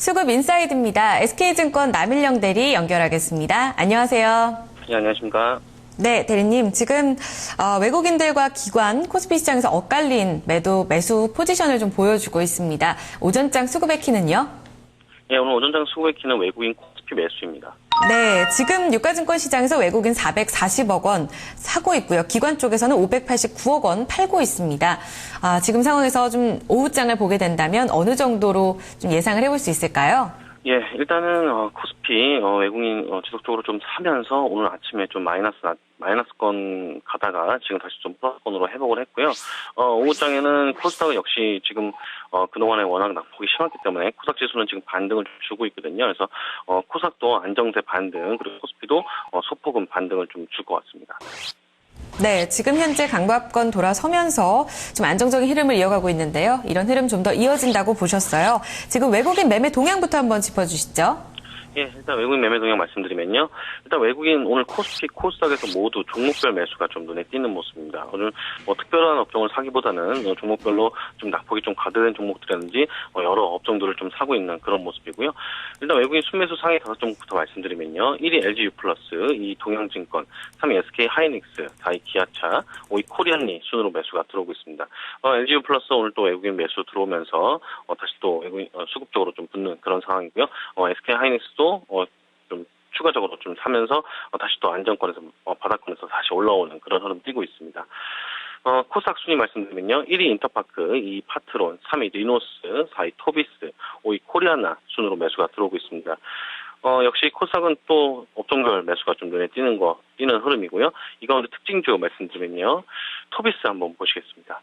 수급 인사이드입니다. SK증권 남일영 대리 연결하겠습니다. 안녕하세요. 네, 안녕하십니까. 네, 대리님. 지금 어, 외국인들과 기관 코스피 시장에서 엇갈린 매도 매수 포지션을 좀 보여주고 있습니다. 오전장 수급의 키는요? 예, 오늘 오전장 키는 외국인 코스피 매수입니다. 네, 지금 유가증권 시장에서 외국인 440억 원 사고 있고요. 기관 쪽에서는 589억 원 팔고 있습니다. 아, 지금 상황에서 좀 오후장을 보게 된다면 어느 정도로 좀 예상을 해볼 수 있을까요? 예, 일단은 어, 코스피 어, 외국인 어, 지속적으로 좀 사면서 오늘 아침에 좀 마이너스 나- 마이너스권 가다가 지금 다시 좀 플러스권으로 회복을 했고요. 어, 오후장에는 코스닥 역시 지금 어, 그동안에 워낙 낙폭이 심했기 때문에 코스닥 지수는 지금 반등을 좀 주고 있거든요. 그래서 어, 코스닥도 안정세 반등 그리고 코스피도 어, 소폭은 반등을 좀 줄 것 같습니다. 네, 지금 현재 강박권 돌아서면서 좀 안정적인 흐름을 이어가고 있는데요. 이런 흐름 좀 더 이어진다고 보셨어요. 지금 외국인 매매 동향부터 한번 짚어주시죠. 예, 일단 외국인 매매 동향 말씀드리면요. 일단 외국인 오늘 코스피, 코스닥에서 모두 종목별 매수가 좀 눈에 띄는 모습입니다. 오늘 뭐 특별한 업종을 사기보다는 어, 종목별로 좀 낙폭이 좀 가드된 종목들이라든지 어, 여러 업종들을 좀 사고 있는 그런 모습이고요. 일단 외국인 순매수 상위 다섯 종목부터 말씀드리면요. 1위 LGU 플러스, 2위 동양증권, 3위 SK 하이닉스, 4위 기아차, 5위 코리안리 순으로 매수가 들어오고 있습니다. 어, LGU 플러스 오늘 또 외국인 매수 들어오면서 어, 다시 또 외국인 어, 수급적으로 좀 붙는 그런 상황이고요. 어, SK 하이닉스도 어, 좀 추가적으로 좀 사면서 어, 다시 또 안정권에서 어, 바닥권에서 다시 올라오는 그런 흐름 띄고 있습니다. 어, 코스닥 순위 말씀드리면요. 1위 인터파크, 2위 파트론, 3위 리노스, 4위 토비스, 5위 코리아나 순으로 매수가 들어오고 있습니다. 어, 역시 코스닥은 또 업종별 매수가 좀 눈에 띄는 거, 띄는 흐름이고요. 이 가운데 특징주 말씀드리면요. 토비스 한번 보시겠습니다.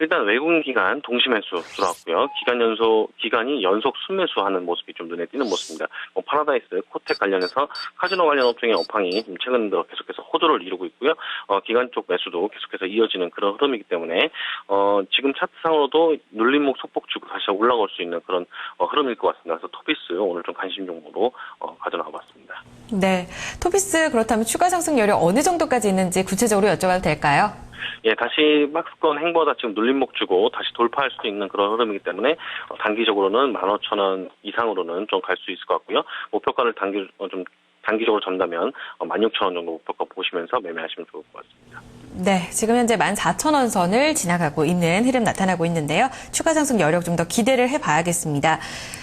일단 외국인 기간 동시 매수 들어왔고요. 기간 연소 기간이 연속 순매수하는 모습이 좀 눈에 띄는 모습입니다. 뭐 파라다이스, 코텍 관련해서 카지노 관련 업종의 업황이 좀 최근 들어 계속해서 호조를 이루고 있고요. 어, 기간 쪽 매수도 계속해서 이어지는 그런 흐름이기 때문에 어, 지금 차트상으로도 눌림목 속복 주고 다시 올라갈 수 있는 그런 어, 흐름일 것 같습니다. 그래서 토비스 오늘 좀 관심 종목으로 어, 가져나와봤습니다. 네, 토비스 그렇다면 추가 상승률이 어느 정도까지 있는지 구체적으로 여쭤봐도 될까요? 예, 다시 박스권 행보다 지금 눌림목 주고 다시 돌파할 수도 있는 그런 흐름이기 때문에 어, 단기적으로는 15,000원 이상으로는 좀 갈 수 있을 것 같고요. 목표가를 단기 어, 좀 단기적으로 잡다면 어, 16,000원 정도 목표가 보시면서 매매하시면 좋을 것 같습니다. 네, 지금 현재 14,000원 선을 지나가고 있는 흐름 나타나고 있는데요. 추가 상승 여력 좀 더 기대를 해봐야겠습니다.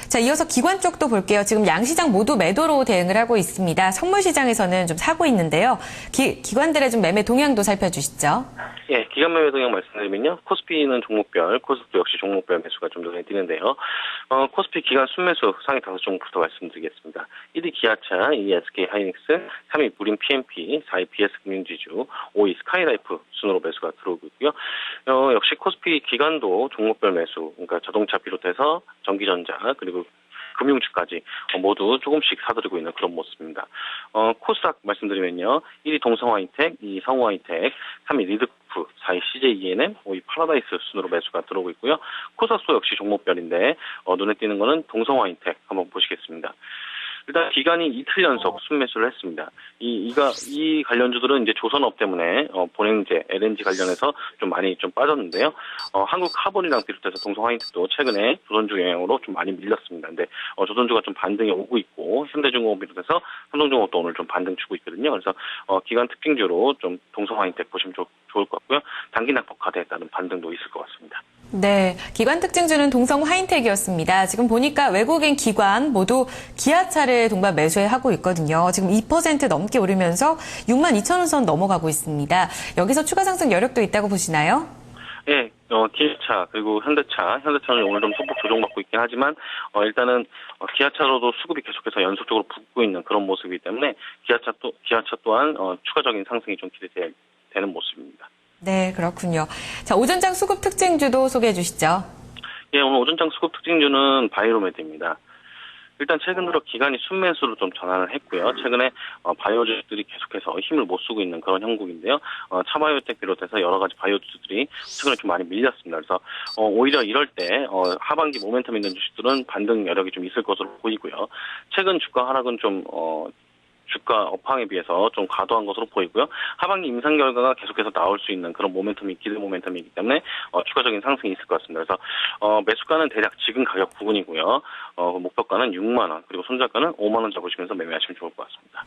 자, 이어서 기관 쪽도 볼게요. 지금 양시장 모두 매도로 대응을 하고 있습니다. 선물 시장에서는 좀 사고 있는데요. 기, 기관들의 좀 매매 동향도 살펴주시죠. 예, 기간 매매 동향 말씀드리면요. 코스피는 종목별, 코스닥도 역시 종목별 매수가 좀 눈에 띄는데요. 어, 코스피 기간 순매수 상위 다섯 종목부터 말씀드리겠습니다. 1위 기아차, 2위 SK 하이닉스, 3위 무림 PMP, 4위 BS 금융지주, 5위 스카이라이프 순으로 매수가 들어오고 있고요. 어, 역시 코스피 기간도 종목별 매수, 그러니까 자동차 비롯해서 전기전자 그리고 금융주까지 어, 모두 조금씩 사들이고 있는 그런 모습입니다. 어, 코스닥 말씀드리면요. 1위 동성화이텍, 2위 성우화이텍, 3위 리드프, 4위 CJENM, 5위 파라다이스 순으로 매수가 들어오고 있고요. 코스닥도 역시 종목별인데 어, 눈에 띄는 거는 동성화이텍 한번 보시겠습니다. 일단 기간이 이틀 연속 순매수를 했습니다. 이 이가 이 관련주들은 이제 조선업 때문에 어, 본행제 LNG 관련해서 좀 많이 좀 빠졌는데요. 어, 한국 카본이랑 비롯해서 동성화이트도 최근에 조선주 영향으로 좀 많이 밀렸습니다. 근데 어, 조선주가 좀 반등이 오고 있고 현대중공업 비롯해서 삼성중공업도 오늘 좀 반등 주고 있거든요. 그래서 어, 기간 특징주로 좀 동성화이텍 보시면 좋, 좋을 것 같고요. 단기 낙폭 가대에 따른 반등도 있을 것. 네, 기관 특징 주는 동성 화인텍이었습니다. 지금 보니까 외국인 기관 모두 기아차를 동반 매수해 하고 있거든요. 지금 2% 넘게 오르면서 6만 2천 원선 넘어가고 있습니다. 여기서 추가 상승 여력도 있다고 보시나요? 예, 어, 기아차 그리고 현대차, 현대차는 오늘 좀 소폭 조정받고 있긴 하지만 어, 일단은 어, 기아차로도 수급이 계속해서 연속적으로 붙고 있는 그런 모습이기 때문에 기아차 또 기아차 또한 어, 추가적인 상승이 좀 기대되는 모습입니다. 네, 그렇군요. 자, 오전장 수급 특징주도 소개해 주시죠. 예, 오늘 오전장 수급 특징주는 바이로메드입니다. 일단 최근 들어 기간이 순매수로 좀 전환을 했고요. 최근에 어, 바이오주들이 계속해서 힘을 못 쓰고 있는 그런 형국인데요. 어, 차바이오텍 비롯해서 여러 가지 바이오주들이 최근에 좀 많이 밀렸습니다. 그래서 어, 오히려 이럴 때 어, 하반기 모멘텀 있는 주식들은 반등 여력이 좀 있을 것으로 보이고요. 최근 주가 하락은 좀 어, 주가 업황에 비해서 좀 과도한 것으로 보이고요. 하반기 임상 결과가 계속해서 나올 수 있는 그런 모멘텀이 기대 모멘텀이기 때문에 어, 추가적인 상승이 있을 것 같습니다. 그래서 어, 매수가는 대략 지금 가격 부분이고요. 어, 목표가는 6만 원 그리고 손절가는 5만 원 잡으시면서 매매하시면 좋을 것 같습니다.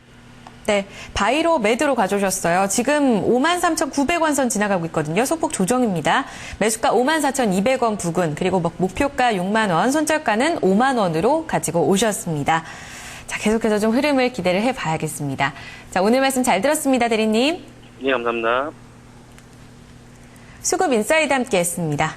네, 바이로 매도로 가져오셨어요. 지금 53,900원 선 지나가고 있거든요. 소폭 조정입니다. 매수가 54,200원 부근, 그리고 목- 목표가 6만 원, 손절가는 5만 원으로 가지고 오셨습니다. 자, 계속해서 좀 흐름을 기대를 해봐야겠습니다. 자, 오늘 말씀 잘 들었습니다, 대리님. 예, 감사합니다. 수급 인사이드 함께 했습니다.